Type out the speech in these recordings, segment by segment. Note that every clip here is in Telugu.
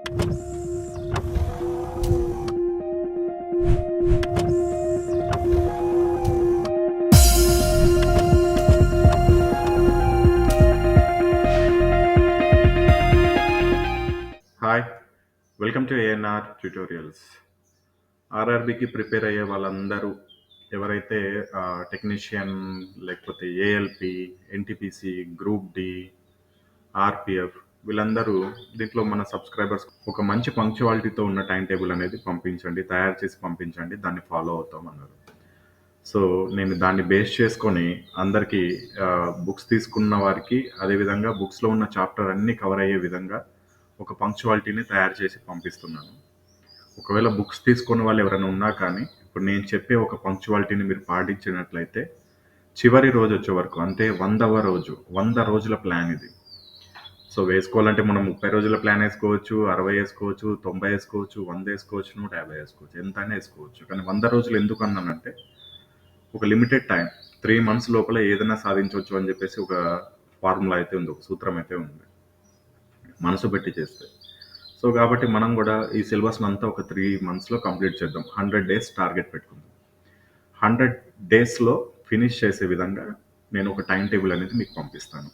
Hi welcome to ANR tutorials ఆర్ఆర్బికి prepare అయ్యే వాళ్ళందరూ ఎవరైతే టెక్నీషియన్ లేకపోతే ALP NTPC group D RPF వీళ్ళందరూ దీంట్లో మన సబ్స్క్రైబర్స్ ఒక మంచి పంక్చువాలిటీతో ఉన్న టైం టేబుల్ అనేది పంపించండి తయారు చేసి పంపించండి దాన్ని ఫాలో అవుతాం అన్నారు. సో నేను దాన్ని బేస్ చేసుకొని అందరికీ బుక్స్ తీసుకున్న వారికి అదేవిధంగా బుక్స్లో ఉన్న చాప్టర్ అన్నీ కవర్ అయ్యే విధంగా ఒక పంక్చువాలిటీని తయారు చేసి పంపిస్తున్నాను. ఒకవేళ బుక్స్ తీసుకున్న వాళ్ళు ఎవరైనా ఉన్నా కానీ ఇప్పుడు నేను చెప్పే ఒక పంక్చువాలిటీని మీరు పాటించినట్లయితే చివరి రోజు వచ్చే వరకు అంటే వందవ రోజు వంద రోజుల ప్లాన్ ఇది. సో వేసుకోవాలంటే మనం ముప్పై రోజుల ప్లాన్ వేసుకోవచ్చు అరవై వేసుకోవచ్చు తొంభై వేసుకోవచ్చు వంద వేసుకోవచ్చు నూట యాభై వేసుకోవచ్చు ఎంతైనా వేసుకోవచ్చు. కానీ వంద రోజులు ఎందుకు అన్నానంటే ఒక లిమిటెడ్ టైం త్రీ మంత్స్ లోపల ఏదైనా సాధించవచ్చు అని చెప్పేసి ఒక ఫార్ములా అయితే ఉంది ఒక సూత్రం అయితే ఉంది. మనసు పెట్టి చేస్తే. సో కాబట్టి మనం కూడా ఈ సిలబస్ని అంతా ఒక త్రీ మంత్స్లో కంప్లీట్ చేద్దాం. హండ్రెడ్ డేస్ టార్గెట్ పెట్టుకుందాం. హండ్రెడ్ డేస్లో ఫినిష్ చేసే విధంగా నేను ఒక టైం టేబుల్ అనేది మీకు పంపిస్తాను.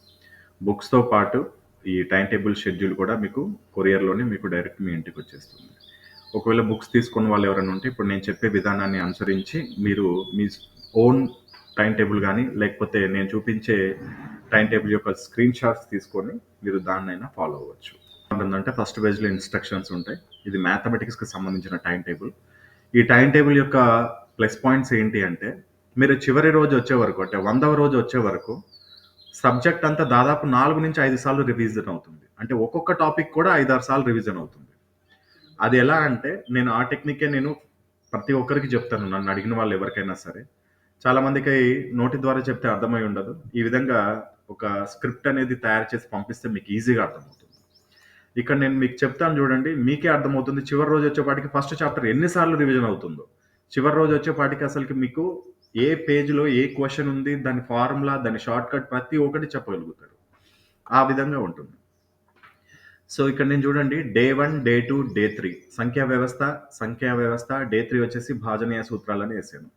బుక్స్తో పాటు ఈ టైం టేబుల్ షెడ్యూల్ కూడా మీకు కొరియర్లోనే మీకు డైరెక్ట్ మీ ఇంటికి వచ్చేస్తుంది. ఒకవేళ బుక్స్ తీసుకున్న వాళ్ళు ఎవరైనా ఉంటే ఇప్పుడు నేను చెప్పే విధానాన్ని అనుసరించి మీరు మీ ఓన్ టైం టేబుల్ కానీ లేకపోతే నేను చూపించే టైం టేబుల్ యొక్క స్క్రీన్ షాట్స్ తీసుకొని మీరు దాన్నైనా ఫాలో అవ్వచ్చు. ఉంటుందంటే ఫస్ట్ పేజ్లో ఇన్స్ట్రక్షన్స్ ఉంటాయి. ఇది మ్యాథమెటిక్స్కి సంబంధించిన టైం టేబుల్. ఈ టైం టేబుల్ యొక్క ప్లస్ పాయింట్స్ ఏంటి అంటే మీరు చివరి రోజు వచ్చే వరకు అంటే వందవ రోజు వచ్చే వరకు సబ్జెక్ట్ అంతా దాదాపు నాలుగు నుంచి ఐదు సార్లు రివిజన్ అవుతుంది. అంటే ఒక్కొక్క టాపిక్ కూడా ఐదారు సార్లు రివిజన్ అవుతుంది. అది ఎలా అంటే నేను ఆ టెక్నికే నేను ప్రతి ఒక్కరికి చెప్తాను. నన్ను అడిగిన వాళ్ళు ఎవరికైనా సరే. చాలా మందికి నోటి ద్వారా చెప్తే అర్థమై ఉండదు. ఈ విధంగా ఒక స్క్రిప్ట్ అనేది తయారు చేసి పంపిస్తే మీకు ఈజీగా అర్థమవుతుంది. ఇక్కడ నేను మీకు చెప్తాను చూడండి మీకే అర్థమవుతుంది. చివరి రోజు వచ్చేపాటికి ఫస్ట్ చాప్టర్ ఎన్నిసార్లు రివిజన్ అవుతుందో. చివరి రోజు వచ్చేపాటికి అసలుకి మీకు ఏ పేజ్లో ఏ క్వశ్చన్ ఉంది దాని ఫార్ములా దాని షార్ట్ కట్ ప్రతి ఒక్కటి చెప్పగలుగుతారు. ఆ విధంగా ఉంటుంది. సో ఇక్కడ నేను చూడండి day one day two day three. సంఖ్యా వ్యవస్థ సంఖ్యా వ్యవస్థ డే త్రీ వచ్చేసి భాజనీయ సూత్రాలని వేసాను.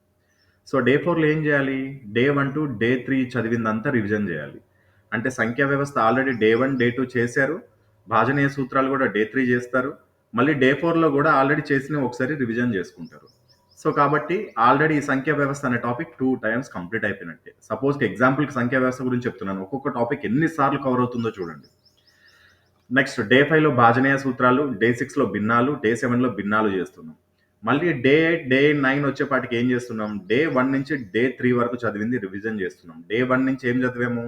సో డే ఫోర్లో ఏం చేయాలి? Day one to day three చదివిందంతా revision చేయాలి. అంటే సంఖ్యా వ్యవస్థ already day one day two చేశారు. భాజనీయ సూత్రాలు కూడా డే త్రీ చేస్తారు. మళ్ళీ డే ఫోర్లో కూడా ఆల్రెడీ చేసిన ఒకసారి రివిజన్ చేసుకుంటారు. సో కాబట్టి ఆల్రెడీ ఈ సంఖ్యా వ్యవస్థ అనే టాపిక్ టూ టైమ్స్ కంప్లీట్ అయిపోయినట్టే. సపోజ్ ఎగ్జాంపుల్కి సంఖ్యా వ్యవస్థ గురించి చెప్తున్నాను. ఒక్కొక్క టాపిక్ ఎన్నిసార్లు కవర్ అవుతుందో చూడండి. నెక్స్ట్ డే ఫైవ్లో భాజనేయ సూత్రాలు డే సిక్స్లో భిన్నాలు డే సెవెన్లో భిన్నాలు చేస్తున్నాం. మళ్ళీ డే ఎయిట్ డే నైన్ వచ్చేపాటికి ఏం చేస్తున్నాం? డే వన్ నుంచి డే త్రీ వరకు చదివింది రివిజన్ చేస్తున్నాం. డే వన్ నుంచి ఏం చదివాము?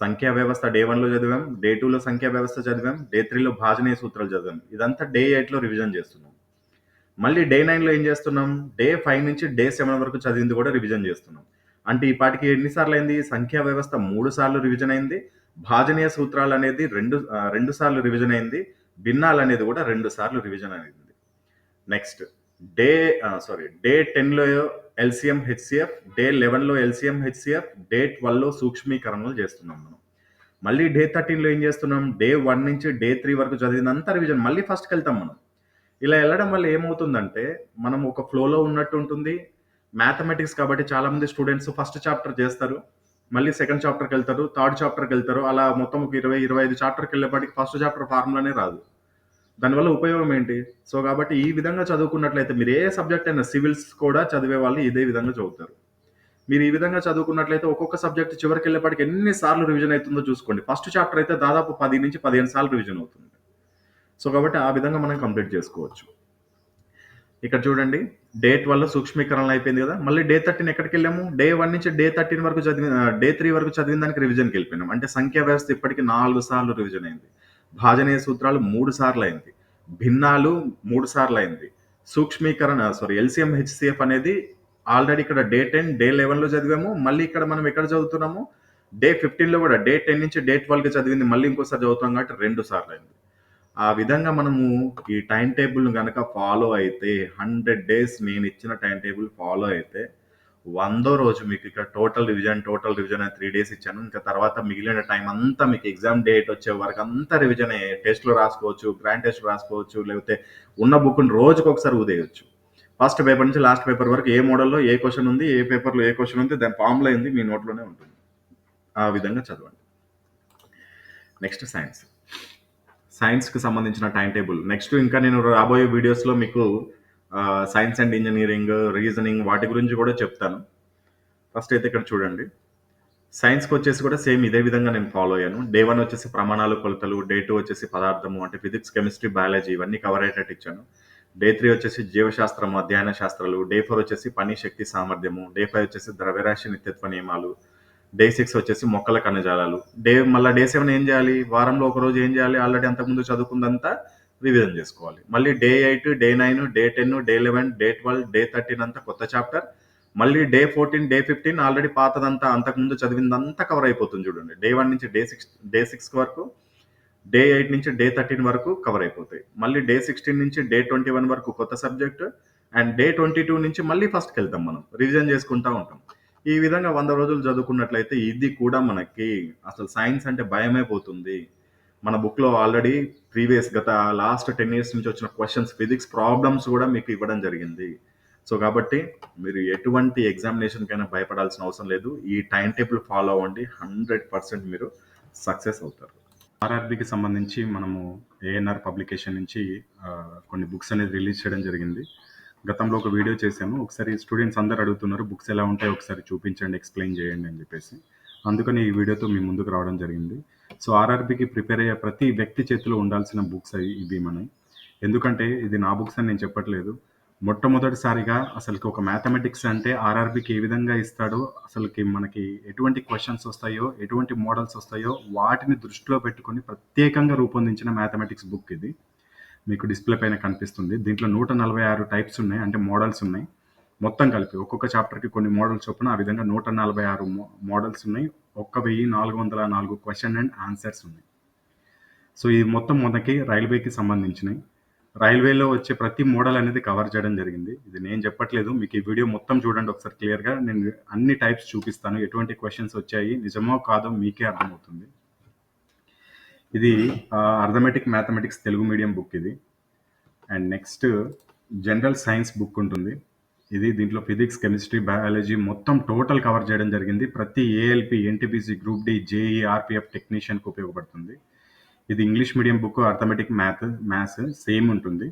సంఖ్యా వ్యవస్థ డే వన్లో చదివాం డే టూలో సంఖ్యా వ్యవస్థ చదివాం డే త్రీలో భాజనేయ సూత్రాలు చదివాం. ఇదంతా డే ఎయిట్లో రివిజన్ చేస్తున్నాం. మళ్ళీ డే నైన్లో ఏం చేస్తున్నాం? డే ఫైవ్ నుంచి డే సెవెన్ వరకు చదివింది కూడా రివిజన్ చేస్తున్నాం. అంటే ఈ పాటికి ఎన్నిసార్లు అయింది సంఖ్యా వ్యవస్థ మూడు సార్లు రివిజన్ అయింది. భాజనీయ సూత్రాలు అనేది రెండు రెండు సార్లు రివిజన్ అయింది. భిన్నాలు అనేది కూడా రెండు సార్లు రివిజన్ అయింది. నెక్స్ట్ డే సారీ డే టెన్లో ఎల్సిఎం హెచ్సిఎఫ్ డే లెవెన్లో ఎల్సిఎం హెచ్సిఎఫ్ డే ట్వెల్వ్లో సూక్ష్మీకరణలు చేస్తున్నాం మనం. మళ్ళీ డే థర్టీన్లో ఏం చేస్తున్నాం? డే వన్ నుంచి డే త్రీ వరకు చదివిందంతా రివిజన్ మళ్ళీ ఫస్ట్కి వెళ్తాం మనం. ఇలా వెళ్ళడం వల్ల ఏమవుతుందంటే మనం ఒక ఫ్లోలో ఉన్నట్టు ఉంటుంది. మ్యాథమెటిక్స్ కాబట్టి చాలామంది స్టూడెంట్స్ ఫస్ట్ చాప్టర్ చేస్తారు. మళ్ళీ సెకండ్ చాప్టర్కి వెళ్తారు థర్డ్ చాప్టర్కి వెళ్తారు. అలా మొత్తం ఒక ఇరవై ఇరవై ఐదు చాప్టర్కి వెళ్ళేపాటికి ఫస్ట్ చాప్టర్ ఫార్ములానే రాదు. దానివల్ల ఉపయోగం ఏంటి? సో కాబట్టి ఈ విధంగా చదువుకున్నట్లయితే మీరు ఏ సబ్జెక్ట్ అయినా సివిల్స్ కూడా చదివే వాళ్ళు ఇదే విధంగా చదువుతారు. మీరు ఈ విధంగా చదువుకున్నట్లయితే ఒక్కొక్క సబ్జెక్ట్ చివరికి వెళ్ళేపాటికి ఎన్ని సార్లు రివిజన్ అవుతుందో చూసుకోండి. ఫస్ట్ చాప్టర్ అయితే దాదాపు పది నుంచి పదిహేను సార్లు రివిజన్ అవుతుంది. సో కాబట్టి ఆ విధంగా మనం కంప్లీట్ చేసుకోవచ్చు. ఇక్కడ చూడండి డే వల్ల సూక్ష్మీకరణ అయిపోయింది కదా. మళ్ళీ డే థర్టీన్ ఎక్కడికి వెళ్ళాము? డే వన్ నుంచి డే థర్టీన్ వరకు చదివిన డే త్రీ వరకు చదివిన దానికి రివిజన్కి వెళ్ళిపోయినాం. అంటే సంఖ్యా వ్యవస్థ ఇప్పటికి నాలుగు సార్లు రివిజన్ అయింది. భాజనీయ సూత్రాలు మూడు సార్లు అయింది. భిన్నాలు మూడు సార్లు అయింది. సూక్ష్మీకరణ సారీ ఎల్సిఎం హెచ్సిఎఫ్ అనేది ఆల్రెడీ ఇక్కడ డే టెన్ డే లెవెన్లో చదివాము. మళ్ళీ ఇక్కడ మనం ఎక్కడ చదువుతున్నాము? డే ఫిఫ్టీన్లో కూడా డే టెన్ నుంచి డే ట్వెల్వ్కి చదివింది. మళ్ళీ ఇంకోసారి చదువుతాం కాబట్టి రెండు సార్లు అయింది. ఆ విధంగా మనము ఈ టైం టేబుల్ కనుక ఫాలో అయితే హండ్రెడ్ డేస్ నేను ఇచ్చిన టైం టేబుల్ ఫాలో అయితే వందో రోజు మీకు ఇక్కడ టోటల్ రివిజన్ టోటల్ రివిజన్ అని త్రీ డేస్ ఇచ్చాను. ఇంకా తర్వాత మిగిలిన టైం అంతా మీకు ఎగ్జామ్ డేట్ వచ్చే వరకు అంతా రివిజన్ టెస్ట్లు రాసుకోవచ్చు గ్రాండ్ టెస్ట్ రాసుకోవచ్చు లేకపోతే ఉన్న బుక్ని రోజుకి ఒకసారి ఉదేయచ్చు ఫస్ట్ పేపర్ నుంచి లాస్ట్ పేపర్ వరకు ఏ మోడల్లో ఏ క్వశ్చన్ ఉంది ఏ పేపర్లో ఏ క్వశ్చన్ ఉంది దాని ఫామ్లో ఉంది మీ నోట్లోనే ఉంటుంది. ఆ విధంగా చదవండి. నెక్స్ట్ సైన్స్ సైన్స్కి సంబంధించిన టైం టేబుల్ నెక్స్ట్ ఇంకా నేను రాబోయే వీడియోస్లో మీకు సైన్స్ అండ్ ఇంజనీరింగ్ రీజనింగ్ వాటి గురించి కూడా చెప్తాను. ఫస్ట్ అయితే ఇక్కడ చూడండి. సైన్స్కి వచ్చేసి కూడా సేమ్ ఇదే విధంగా నేను ఫాలో అయ్యాను. డే వన్ వచ్చేసి ప్రమాణాలు కొలతలు డే టూ వచ్చేసి పదార్థము అంటే ఫిజిక్స్ కెమిస్ట్రీ బయాలజీ ఇవన్నీ కవర్ అయ్యేటట్టు ఇచ్చాను. డే త్రీ వచ్చేసి జీవశాస్త్రం అధ్యయన శాస్త్రాలు. డే ఫోర్ వచ్చేసి పని శక్తి సామర్థ్యము. డే ఫైవ్ వచ్చేసి ద్రవ్యరాశి నిత్యత్వ నియమాలు. డే సిక్స్ వచ్చేసి మొక్కల కణజాలాలు. డే మళ్ళీ డే సెవెన్ ఏం చేయాలి? వారంలో ఒక రోజు ఏం చేయాలి? ఆల్రెడీ అంతకుముందు చదువుకుందంతా రివిజన్ చేసుకోవాలి. మళ్ళీ day eight day nine day ten day eleven day twelve day thirteen అంతా కొత్త చాప్టర్ మళ్ళీ day fourteen day fifteen already పాతదంతా అంతకుముందు చదివిందంతా కవర్ అయిపోతుంది చూడండి. డే వన్ నుంచి డే సిక్స్ డే సిక్స్ వరకు డే ఎయిట్ నుంచి డే థర్టీన్ వరకు కవర్ అయిపోతాయి. మళ్ళీ డే సిక్స్టీన్ నుంచి డే ట్వంటీ వన్ వరకు కొత్త subject and day twenty two నుంచి మళ్ళీ ఫస్ట్కి వెళ్తాం మనం. రివిజన్ చేసుకుంటా ఉంటాం. ఈ విధంగా వంద రోజులు చదువుకున్నట్లయితే ఇది కూడా మనకి అసలు సైన్స్ అంటే భయమే పోతుంది. మన బుక్లో ఆల్రెడీ ప్రీవియస్ గత లాస్ట్ టెన్ ఇయర్స్ నుంచి వచ్చిన క్వశ్చన్స్ ఫిజిక్స్ ప్రాబ్లమ్స్ కూడా మీకు ఇవ్వడం జరిగింది. సో కాబట్టి మీరు ఎటువంటి ఎగ్జామినేషన్కైనా భయపడాల్సిన అవసరం లేదు. ఈ టైం టేబుల్ ఫాలో అవ్వండి. హండ్రెడ్ పర్సెంట్ మీరు సక్సెస్ అవుతారు. ఆర్ఆర్బికి సంబంధించి మనము ఏఎన్ఆర్ పబ్లికేషన్ నుంచి కొన్ని బుక్స్ అనేది రిలీజ్ చేయడం జరిగింది. గతంలో ఒక వీడియో చేశాను ఒకసారి స్టూడెంట్స్ అందరు అడుగుతున్నారు బుక్స్ ఎలా ఉంటాయో? ఒకసారి చూపించండి ఎక్స్ప్లెయిన్ చేయండి అని చెప్పేసి. అందుకని ఈ వీడియోతో మీ ముందుకు రావడం జరిగింది. సో ఆర్ఆర్బికి ప్రిపేర్ అయ్యే ప్రతి వ్యక్తి చేతిలో ఉండాల్సిన బుక్స్ అవి ఇవి మనం ఎందుకంటే ఇది నా బుక్స్ అని నేను చెప్పట్లేదు. మొట్టమొదటిసారిగా అసలుకి ఒక మ్యాథమెటిక్స్ అంటే ఆర్ఆర్బికి ఏ విధంగా ఇస్తాడో అసలుకి మనకి ఎటువంటి క్వశ్చన్స్ వస్తాయో ఎటువంటి మోడల్స్ వస్తాయో వాటిని దృష్టిలో పెట్టుకొని ప్రత్యేకంగా రూపొందించిన మ్యాథమెటిక్స్ బుక్ ఇది. మీకు డిస్ప్లే పైన కనిపిస్తుంది. దీంట్లో నూట నలభై ఆరు టైప్స్ ఉన్నాయి. అంటే మోడల్స్ ఉన్నాయి. మొత్తం కలిపి ఒక్కొక్క చాప్టర్కి కొన్ని మోడల్స్ చొప్పున ఆ విధంగా నూట నలభై ఆరు మోడల్స్ ఉన్నాయి. ఒక్క వెయ్యి నాలుగు వందల నాలుగు క్వశ్చన్ అండ్ ఆన్సర్స్ ఉన్నాయి. సో ఇది మొత్తం మనకి రైల్వేకి సంబంధించినవి. రైల్వేలో వచ్చే ప్రతి మోడల్ అనేది కవర్ చేయడం జరిగింది. ఇది నేను చెప్పట్లేదు. మీకు ఈ వీడియో మొత్తం చూడండి ఒకసారి క్లియర్గా. నేను అన్ని టైప్స్ చూపిస్తాను. ఎటువంటి క్వశ్చన్స్ వచ్చాయి నిజమో కాదో మీకే అర్థమవుతుంది. ఇది arithmetic mathematics Telugu medium book ఇది. And next general science book ఉంటుంది. ఇది దీంట్లో ఫిజిక్స్ కెమిస్ట్రీ బయాలజీ మొత్తం టోటల్ కవర్ చేయడం జరిగింది. ప్రతి ALP NTPC group D JE RPF టెక్నీషియన్కి ఉపయోగపడుతుంది. ఇది English medium book arithmetic math maths same ఉంటుంది.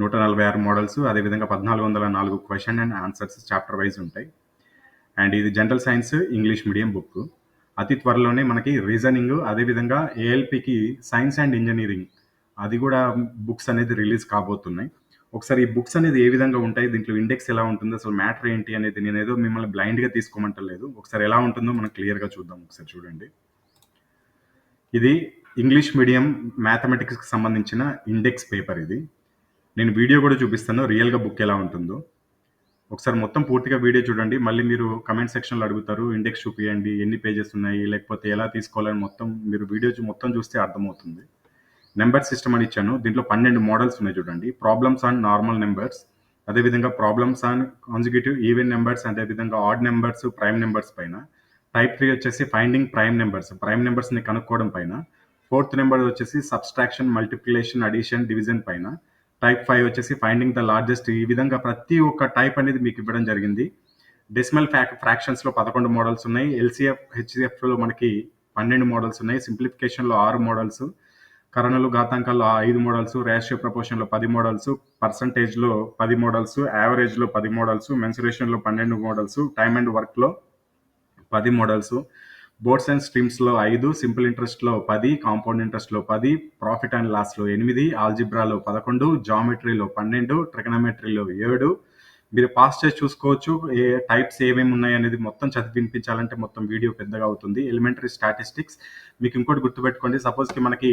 నూట నలభై ఆరు మోడల్స్ అదేవిధంగా పద్నాలుగు వందల నాలుగు question and answers chapter wise ఉంటాయి. అండ్ ఇది general science English medium book అతి త్వరలోనే మనకి రీజనింగ్ అదేవిధంగా ఏఎల్పికి సైన్స్ అండ్ ఇంజనీరింగ్ అది కూడా బుక్స్ అనేది రిలీజ్ కాబోతున్నాయి. ఒకసారి ఈ బుక్స్ అనేది ఏ విధంగా ఉంటాయి దీంట్లో ఇండెక్స్ ఎలా ఉంటుందో అసలు మ్యాటర్ ఏంటి అనేది నేను ఏదో మిమ్మల్ని బ్లైండ్గా తీసుకోమంటలేదు. ఒకసారి ఎలా ఉంటుందో మనం క్లియర్గా చూద్దాం ఒకసారి చూడండి. ఇది ఇంగ్లీష్ మీడియం మ్యాథమెటిక్స్కి సంబంధించిన ఇండెక్స్ పేపర్ ఇది. నేను వీడియో కూడా చూపిస్తాను రియల్గా బుక్ ఎలా ఉంటుందో. ఒకసారి మొత్తం పూర్తిగా వీడియో చూడండి. మళ్ళీ మీరు కమెంట్ సెక్షన్లో అడుగుతారు ఇండెక్స్ చూపియండి ఎన్ని పేజెస్ ఉన్నాయి లేకపోతే ఎలా తీసుకోవాలని మొత్తం మీరు వీడియో మొత్తం చూస్తే అర్థమవుతుంది. నెంబర్ సిస్టమ్ అని ఇచ్చాను. దీంట్లో పన్నెండు మోడల్స్ ఉన్నాయి చూడండి. ప్రాబ్లమ్స్ ఆన్ నార్మల్ నెంబర్స్ అదేవిధంగా problems on consecutive even numbers అదేవిధంగా ఆడ్ నెంబర్స్ ప్రైమ్ నెంబర్స్ పైన. టైప్ త్రీ వచ్చేసి ఫైండింగ్ ప్రైమ్ నెంబర్స్ ప్రైమ్ నెంబర్స్ని కనుక్కోవడం పైన. ఫోర్త్ నెంబర్ వచ్చేసి సబ్స్ట్రాక్షన్ మల్టిప్లికేషన్ అడిషన్ డివిజన్ పైన. టైప్ ఫైవ్ వచ్చేసి ఫైండింగ్ ద లార్జెస్ట్ ఈ విధంగా ప్రతి ఒక్క టైప్ అనేది మీకు ఇవ్వడం జరిగింది. డెసిమల్ ఫ్యాక్ ఫ్రాక్షన్స్లో పదకొండు మోడల్స్ ఉన్నాయి. ఎల్సిఎఫ్ హెచ్సిఎఫ్లో మనకి పన్నెండు మోడల్స్ ఉన్నాయి. సింప్లిఫికేషన్లో ఆరు మోడల్స్ కరణలు ఘాతాంకాల్లో ఐదు మోడల్స్ రేషియో ప్రపోర్షన్లో పది మోడల్స్ పర్సంటేజ్లో పది మోడల్స్ యావరేజ్లో పది మోడల్స్ మెన్సురేషన్లో పన్నెండు మోడల్స్ టైమ్ అండ్ వర్క్లో పది మోడల్స్ బోర్డ్స్ అండ్ స్ట్రీమ్స్లో ఐదు సింపుల్ ఇంట్రెస్ట్లో పది కాంపౌండ్ ఇంట్రెస్ట్లో పది ప్రాఫిట్ అండ్ లాస్లో ఎనిమిది ఆల్జిబ్రాలో పదకొండు జామెట్రీలో పన్నెండు ట్రిగనమెట్రీలో ఏడు. మీరు పాస్ చేసి చూసుకోవచ్చు ఏ టైప్స్ ఏమేమి ఉన్నాయి అనేది మొత్తం చదివి వినిపించాలంటే మొత్తం వీడియో పెద్దగా అవుతుంది. ఎలిమెంటరీ స్టాటిస్టిక్స్ మీకు ఇంకోటి గుర్తుపెట్టుకోండి. సపోజ్కి మనకి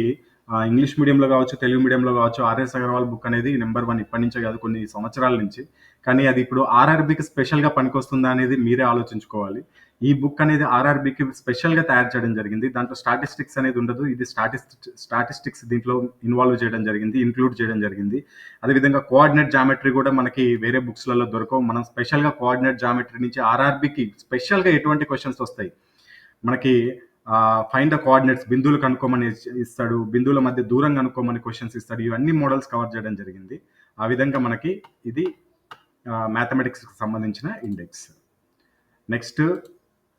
ఇంగ్లీష్ మీడియంలో కావచ్చు తెలుగు మీడియంలో కావచ్చు ఆర్ఎస్ అగర్వాల్ బుక్ అనేది నెంబర్ వన్ ఇప్పటి నుంచే కాదు కొన్ని సంవత్సరాల నుంచి. కానీ అది ఇప్పుడు ఆర్ఆర్బికి స్పెషల్గా పనికొస్తుందా అనేది మీరే ఆలోచించుకోవాలి. ఈ బుక్ అనేది ఆర్ఆర్బికి స్పెషల్గా తయారు చేయడం జరిగింది. దాంట్లో స్టాటిస్టిక్స్ అనేది ఉండదు. ఇది స్టాటిస్టిక్స్ స్టాటిస్టిక్స్ దీంట్లో ఇన్వాల్వ్ చేయడం జరిగింది ఇంక్లూడ్ చేయడం జరిగింది. అదేవిధంగా కోఆర్డినేట్ జామెట్రీ కూడా మనకి వేరే బుక్స్లలో దొరకవు. మనం స్పెషల్గా కోఆర్డినేట్ జామెట్రీ నుంచి ఆర్ఆర్బికి స్పెషల్గా ఎటువంటి క్వశ్చన్స్ వస్తాయి? మనకి ఫైండ్ ద కోఆర్డినేట్స్ బిందువులు కనుక్కోమని ఇస్తాడు. బిందువుల మధ్య దూరం కనుక్కోమని క్వశ్చన్స్ ఇస్తాడు. ఇవన్నీ మోడల్స్ కవర్ చేయడం జరిగింది. ఆ విధంగా మనకి ఇది మ్యాథమెటిక్స్కి సంబంధించిన ఇండెక్స్ నెక్స్ట్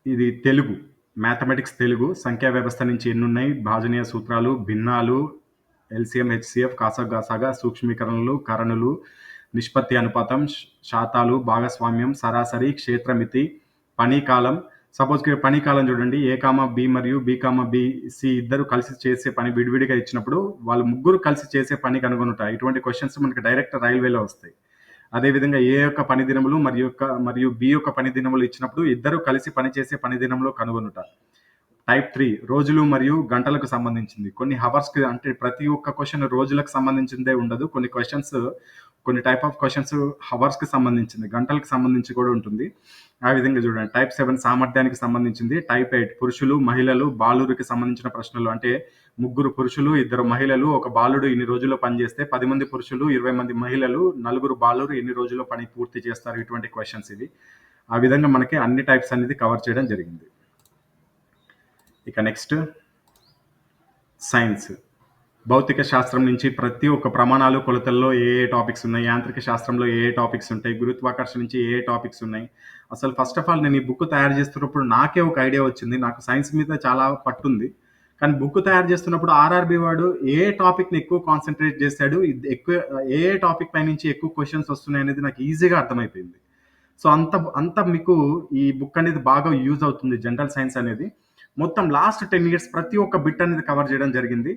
ఇది తెలుగు మ్యాథమెటిక్స్ తెలుగు సంఖ్యా వ్యవస్థ నుంచి ఎన్ని ఉన్నాయి భాజనీయ సూత్రాలు భిన్నాలు ఎల్సిఎం హెచ్సిఎఫ్ కాసగాసాగా సూక్ష్మీకరణలు కరణులు నిష్పత్తి అనుపాతం శాతాలు భాగస్వామ్యం సరాసరి క్షేత్రమితి పనికాలం. సపోజ్ పని కాలం చూడండి ఏ కామ బి మరియు బి కామ బి సి ఇద్దరు కలిసి చేసే పని విడివిడిగా ఇచ్చినప్పుడు వాళ్ళు ముగ్గురు కలిసి చేసే పని కనుగొనుంటారు ఇటువంటి క్వశ్చన్స్ మనకి డైరెక్ట్ రైల్వేలో వస్తాయి. అదేవిధంగా ఏ యొక్క పని దినములు మరియు యొక్క మరియు బి యొక్క పని దినములు ఇచ్చినప్పుడు ఇద్దరు కలిసి పనిచేసే పని దినంలో కనుగొనుట. టైప్ త్రీ రోజులు మరియు గంటలకు సంబంధించింది. కొన్ని హవర్స్కి అంటే ప్రతి ఒక్క క్వశ్చన్ రోజులకు సంబంధించిందే ఉండదు. కొన్ని క్వశ్చన్స్ కొన్ని టైప్ ఆఫ్ క్వశ్చన్స్ హవర్స్కి సంబంధించింది. గంటలకు సంబంధించి కూడా ఉంటుంది. ఆ విధంగా చూడండి. టైప్ సెవెన్ సామర్థ్యానికి సంబంధించింది. టైప్ ఎయిట్ పురుషులు మహిళలు బాలురికి సంబంధించిన ప్రశ్నలు. అంటే ముగ్గురు పురుషులు ఇద్దరు మహిళలు ఒక బాలుడు ఇన్ని రోజుల్లో పనిచేస్తే పది మంది పురుషులు ఇరవై మంది మహిళలు నలుగురు బాలురు ఎన్ని రోజుల్లో పని పూర్తి చేస్తారు ఇటువంటి క్వశ్చన్స్ ఇవి. ఆ విధంగా మనకి అన్ని టైప్స్ అనేది కవర్ చేయడం జరిగింది. ఇక నెక్స్ట్ సైన్స్ భౌతిక శాస్త్రం నుంచి ప్రతి ఒక్క ప్రమాణాలు కొలతల్లో ఏ ఏ టాపిక్స్ ఉన్నాయి యాంత్రిక శాస్త్రంలో ఏ ఏ టాపిక్స్ ఉంటాయి గురుత్వాకర్షణ నుంచి ఏ ఏ టాపిక్స్ ఉన్నాయి. అసలు ఫస్ట్ ఆఫ్ ఆల్ నేను ఈ బుక్ తయారు చేస్తున్నప్పుడు నాకే ఒక ఐడియా వచ్చింది. నాకు సైన్స్ మీద చాలా పట్టుంది. కానీ బుక్ తయారు చేస్తున్నప్పుడు ఆర్ఆర్బి వాడు ఏ టాపిక్ని ఎక్కువ కాన్సన్ట్రేట్ చేశాడు? ఎక్కువ ఏ టాపిక్ పై నుంచి ఎక్కువ క్వశ్చన్స్ వస్తున్నాయి అనేది నాకు ఈజీగా అర్థమైపోయింది. సో అంత అంత మీకు ఈ బుక్ అనేది బాగా యూజ్ అవుతుంది జనరల్ సైన్స్ అనేది. మొత్తం లాస్ట్ టెన్ ఇయర్స్ ప్రతి ఒక్క బిట్ అనేది కవర్ చేయడం జరిగింది.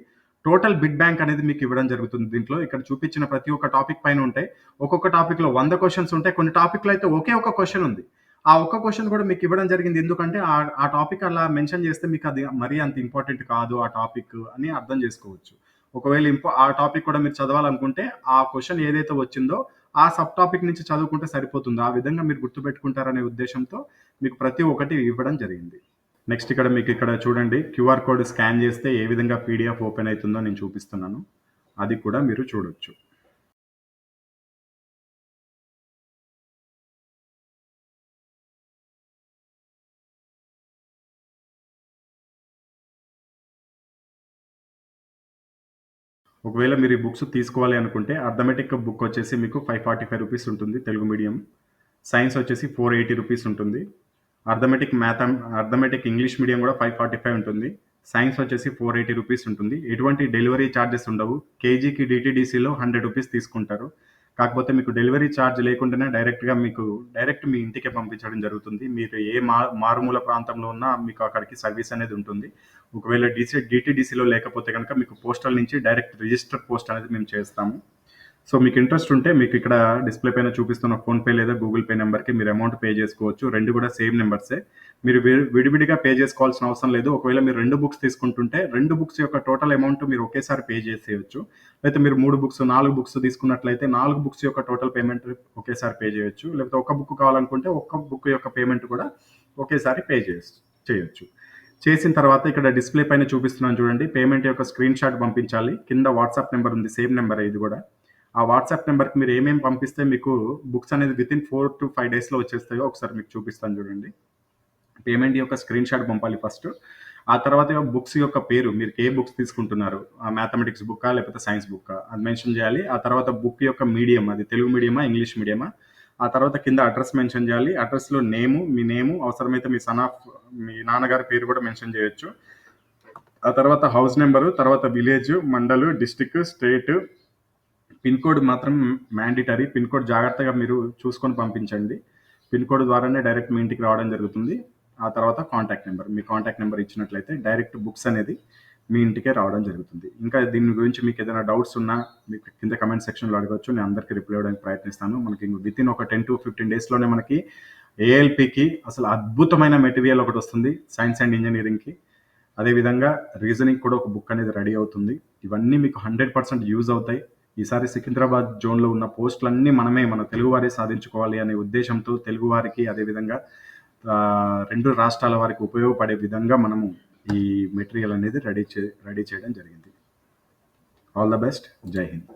టోటల్ బిట్ బ్యాంక్ అనేది మీకు ఇవ్వడం జరుగుతుంది దీంట్లో. ఇక్కడ చూపించిన ప్రతి ఒక్క టాపిక్ పైన ఉంటాయి. ఒక్కొక్క టాపిక్లో వంద క్వశ్చన్స్ ఉంటాయి. కొన్ని టాపిక్లో అయితే ఒకే ఒక క్వశ్చన్ ఉంది. ఆ ఒక్క క్వశ్చన్ కూడా మీకు ఇవ్వడం జరిగింది. ఎందుకంటే ఆ టాపిక్ అలా మెన్షన్ చేస్తే మీకు అది మరీ అంత ఇంపార్టెంట్ కాదు ఆ టాపిక్ అని అర్థం చేసుకోవచ్చు. ఒకవేళ ఇంపో ఆ టాపిక్ కూడా మీరు చదవాలనుకుంటే ఆ క్వశ్చన్ ఏదైతే వచ్చిందో ఆ సబ్ టాపిక్ నుంచి చదువుకుంటే సరిపోతుంది. ఆ విధంగా మీరు గుర్తుపెట్టుకుంటారనే ఉద్దేశంతో మీకు ప్రతి ఒక్కటి ఇవ్వడం జరిగింది. నెక్స్ట్ ఇక్కడ మీకు ఇక్కడ చూడండి. క్యూఆర్ కోడ్ స్కాన్ చేస్తే ఏ విధంగా పీడిఎఫ్ ఓపెన్ అవుతుందో నేను చూపిస్తున్నాను. అది కూడా మీరు చూడొచ్చు. ఒకవేళ మీరు ఈ బుక్స్ తీసుకోవాలి అనుకుంటే అర్థమెటిక్ బుక్ వచ్చేసి మీకు ఫైవ్ ఫార్టీ ఫైవ్ రూపీస్ ఉంటుంది తెలుగు మీడియం. సైన్స్ వచ్చేసి ఫోర్ ఎయిటీ రూపీస్ ఉంటుంది. Arithmetic math arithmetic English medium కూడా ఫైవ్ ఫార్టీ ఫైవ్ ఉంటుంది. సైన్స్ వచ్చేసి ఫోర్ ఎయిటీ రూపీస్ ఉంటుంది. ఎటువంటి డెలివరీ ఛార్జెస్ ఉండవు. కేజీకి డిటీడీసీలో హండ్రెడ్ రూపీస్ తీసుకుంటారు. కాకపోతే మీకు డెలివరీ ఛార్జ్ లేకుండానే డైరెక్ట్గా మీకు డైరెక్ట్ మీ ఇంటికే పంపించడం జరుగుతుంది. మీరు ఏ మా మారుమూల ప్రాంతంలో ఉన్నా మీకు అక్కడికి సర్వీస్ అనేది ఉంటుంది. ఒకవేళ డీసీ డిటీడీసీలో లేకపోతే కనుక మీకు పోస్టల్ నుంచి డైరెక్ట్ రిజిస్టర్ పోస్ట్ అనేది మేము చేస్తాము. సో మీకు ఇంట్రెస్ట్ ఉంటే మీకు ఇక్కడ డిస్ప్లే పైన చూపిస్తున్న ఫోన్పే లేదా గూగుల్ పే నెంబర్కి మీరు అమౌంట్ పే చేసుకోవచ్చు. రెండు కూడా సేమ్ నెంబర్సే మీరు విడివిడిగా పే చేసుకోవాల్సిన అవసరం లేదు. ఒకవేళ మీరు రెండు బుక్స్ తీసుకుంటుంటే రెండు బుక్స్ యొక్క టోటల్ అమౌంట్ మీరు ఒకేసారి పే చేసేయచ్చు. లేకపోతే మీరు మూడు బుక్స్ నాలుగు బుక్స్ తీసుకున్నట్లయితే నాలుగు బుక్స్ యొక్క టోటల్ పేమెంట్ ఒకేసారి పే చేయొచ్చు. లేకపోతే ఒక బుక్ కావాలనుకుంటే ఒక్క బుక్ యొక్క పేమెంట్ కూడా ఒకేసారి పే చేయొచ్చు. చేసిన తర్వాత ఇక్కడ డిస్ప్లే పైన చూపిస్తున్నాను చూడండి. పేమెంట్ యొక్క స్క్రీన్ షాట్ పంపించాలి. కింద వాట్సాప్ నెంబర్ ఉంది. సేమ్ నెంబర్ ఇది కూడా. ఆ వాట్సాప్ నెంబర్కి మీరు ఏమేమి పంపిస్తే మీకు బుక్స్ అనేది within four to five డేస్లో వచ్చేస్తాయో ఒకసారి మీకు చూపిస్తాను చూడండి. పేమెంట్ యొక్క స్క్రీన్ షాట్ పంపాలి ఫస్ట్. ఆ తర్వాత బుక్స్ యొక్క పేరు మీరు ఏ బుక్స్ తీసుకుంటున్నారు? ఆ మ్యాథమెటిక్స్ బుక్కా లేకపోతే సైన్స్ బుక్కా? అది మెన్షన్ చేయాలి. ఆ తర్వాత బుక్ యొక్క మీడియం అది తెలుగు మీడియమా ఇంగ్లీష్ మీడియమా? ఆ తర్వాత కింద అడ్రస్ మెన్షన్ చేయాలి. అడ్రస్లో నేము మీ నేము అవసరమైతే మీ సన్ ఆఫ్ మీ నాన్నగారి పేరు కూడా మెన్షన్ చేయొచ్చు. ఆ తర్వాత హౌస్ నెంబరు తర్వాత village mandal district state pin code మాత్రం మ్యాండిటరీ. పిన్ కోడ్ జాగ్రత్తగా మీరు చూసుకొని పంపించండి. పిన్ కోడ్ ద్వారానే డైరెక్ట్ మీ ఇంటికి రావడం జరుగుతుంది. ఆ తర్వాత కాంటాక్ట్ నెంబర్. మీ కాంటాక్ట్ నెంబర్ ఇచ్చినట్లయితే డైరెక్ట్ బుక్స్ అనేది మీ ఇంటికే రావడం జరుగుతుంది. ఇంకా దీని గురించి మీకు ఏదైనా డౌట్స్ ఉన్నా మీకు కింద కమెంట్ సెక్షన్లో అడగచ్చు. నేను అందరికీ రిప్లై ఇవ్వడానికి ప్రయత్నిస్తాను. మనకి విత్ ఇన్ ఒక టెన్ టు ఫిఫ్టీన్ డేస్లోనే మనకి ఏఎల్పికి అసలు అద్భుతమైన మెటీరియల్ ఒకటి వస్తుంది. సైన్స్ అండ్ ఇంజనీరింగ్కి. అదేవిధంగా రీజనింగ్ కూడా ఒక బుక్ అనేది రెడీ అవుతుంది. ఇవన్నీ మీకు హండ్రెడ్ పర్సెంట్ యూజ్ అవుతాయి. ఈసారి సికింద్రాబాద్ జోన్లో ఉన్న పోస్టులన్నీ మనమే మన తెలుగువారే సాధించుకోవాలి అనే ఉద్దేశంతో తెలుగువారికి అదేవిధంగా రెండు రాష్ట్రాల వారికి ఉపయోగపడే విధంగా మనము ఈ మెటీరియల్ అనేది రెడీ చే రెడీ చేయడం జరిగింది. All the best. జై హింద్.